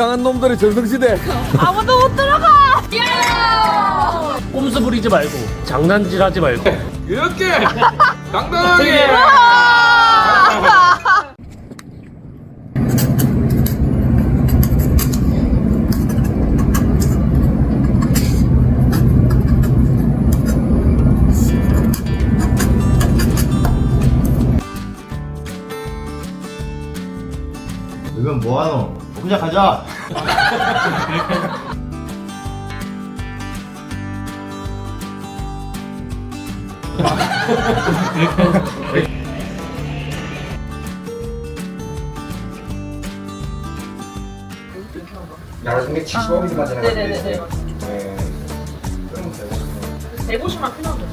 이상한 놈들의 전성시대. 아무도 못 들어가. 야! 꼼수 부리지 말고 장난질 하지 말고 이렇게 당당하게. 이건 뭐하노? 혼자 가자. 나중에 75mm 맞아요. 네네네. 네. 150만 필요하죠.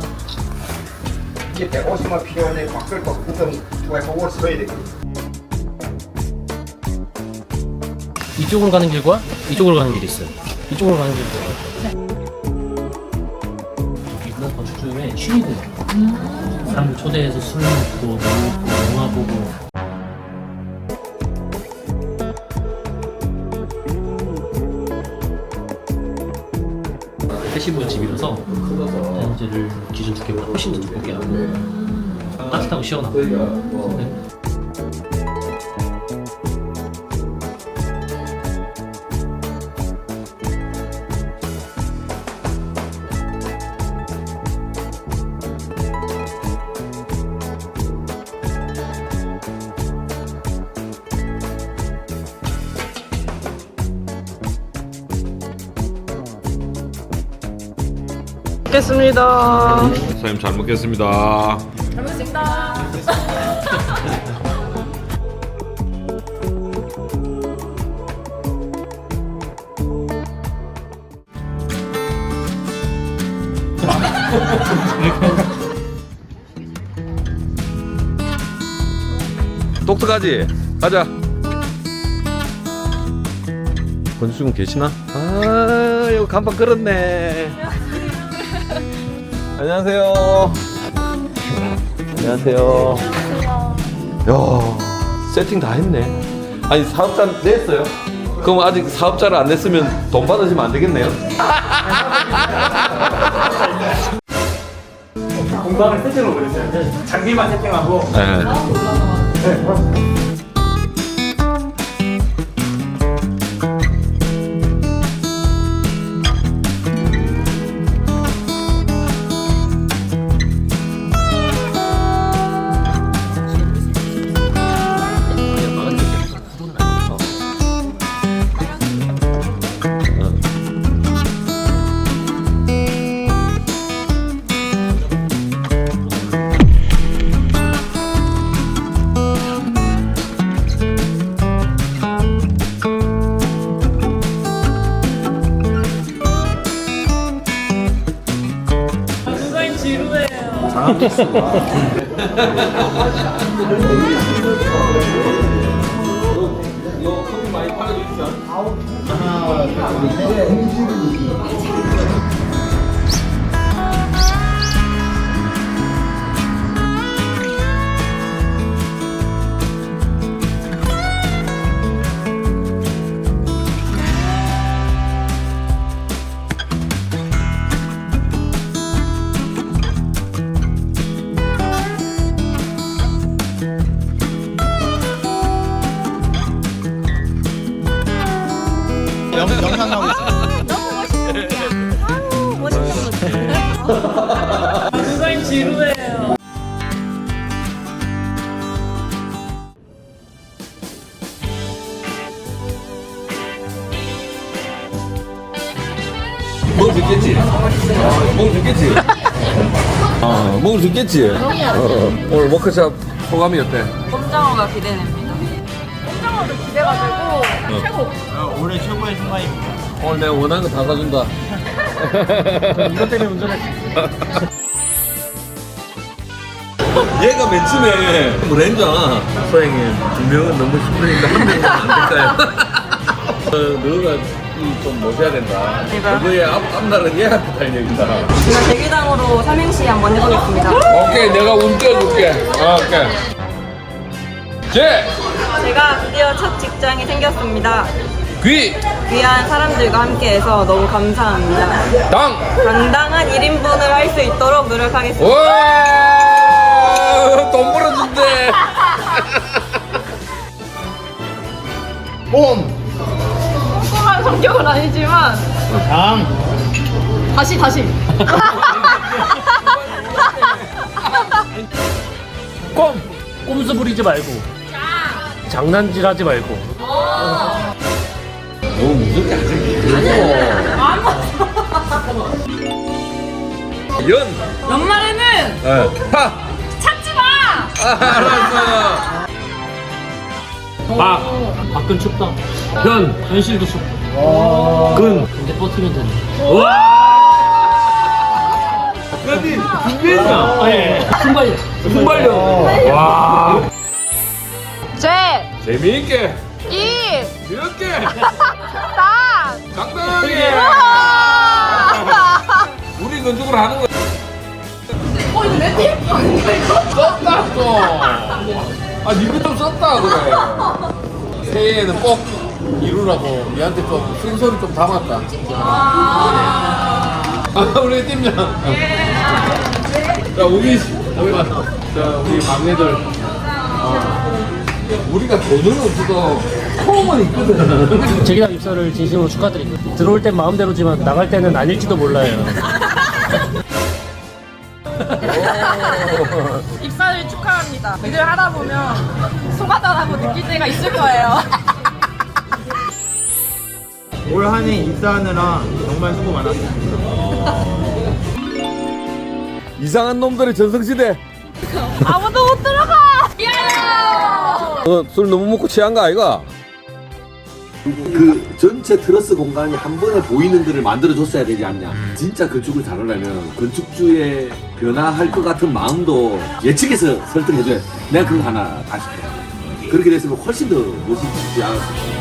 이게 150만 필요한데 박스를 또 그럼 누가 그걸 써야 되거든. 이쪽으로 가는 길과 이쪽으로 가는 길이 있어요. 이쪽으로 가는 길이 있어요. 여기는 건축주의 취미공원 사람들 초대해서 술 먹고 먹고 영화 보고. 패시브 집이라서 현재를 기준 두께보다 훨씬 더 두껍게 하고 따뜻하고 시원하고. 네. 먹겠습니다. 사장님 잘 먹겠습니다. 잘 먹겠습니다. 똑똑하지? 가자. 권수군 계시나? 아, 여기 간판 걸었네. 안녕하세요. 안녕하세요. 야, 세팅 다 했네. 아니, 사업자 냈어요? 그럼 아직 사업자를 안 냈으면 돈 받으시면 안 되겠네요? 공방을 세팅으로 그렸어요. 장비만 세팅하고 네. 영상 먹을 수 있겠지? 먹을 수 있겠지? 어, 먹을 수 있겠지? 어, 오늘 워크숍 소감이 어때? 꼼장어가 기대됩니다. 꼼장어도 기대가지고 최고. 올해 최고의 순간입니다. 오늘 내가 원하는 거 다 사준다. 이것 때문에 운전했어 얘가 맨 처음에 그랬잖아. 소행님, 두 명은 너무 힘드니까 한 명은 안 될까요? 어, 너가 이 좀 모셔야 된다. 그거의 앞, 앞날은 얘한테 달려있다. 제가 대기당으로 삼행시 한번 해보겠습니다. 오케이, 내가 운 띄워줄게. 오케이. 제! 제가 드디어 첫 직장이 생겼습니다. 귀, 귀한 사람들과 함께해서 너무 감사합니다. 당, 당당한 1인분을 할 수 있도록 노력하겠습니다. 와, 돈 벌어준대. 봄! 꼼꼼한 성격은 아니지만 장! 다시 다시. 꼼! 꼼수 부리지 말고 장난질 하지 말고 너무 무섭게 하지 연, 연말에는 예, 파. 찾지 마. 아, 알았어. 막 밖은 춥다 현! 현실도 춥다 근! 근데 버티면 되네 근데 준비했나? 아, 예. 순발력 순발력. 와. 죄. 재미있게, 이. 이렇게, 당. 당당하게. 우리 건축을 하는 거. 어 이거 내 테이프 아닌가 이거? 썼다 또. 아, 니도 좀 썼다 그래. 새해에는 꼭 이루라고 얘한테 좀 순서를 좀 담았다. 아, 우리 팀장. 자, 우리 우리 자 우리 막내들. 어, 우리가 돈은 없어도 호응은 있거든. 제기당 입사를 진심으로 축하드립니다 들어올 땐 마음대로지만 나갈 때는 아닐지도 몰라요 입사를 축하합니다. 일을 하다 보면 소가다라고 느낄 때가 있을 거예요. 올 한해 입사하느라 정말 수고 많았습니다. 이상한 놈들의 전성시대. 아무도 못 들어가. 야! 어, 술 너무 먹고 취한 거 아이가? 그 전체 트러스 공간이 한 번에 보이는 데를 만들어 줬어야 되지 않냐. 진짜 건축을 잘하려면 건축주의 변화할 것 같은 마음도 예측해서 설득해줘야 돼. 내가 그거 하나 다시 해. 그렇게 됐으면 훨씬 더 멋있지 않았을까.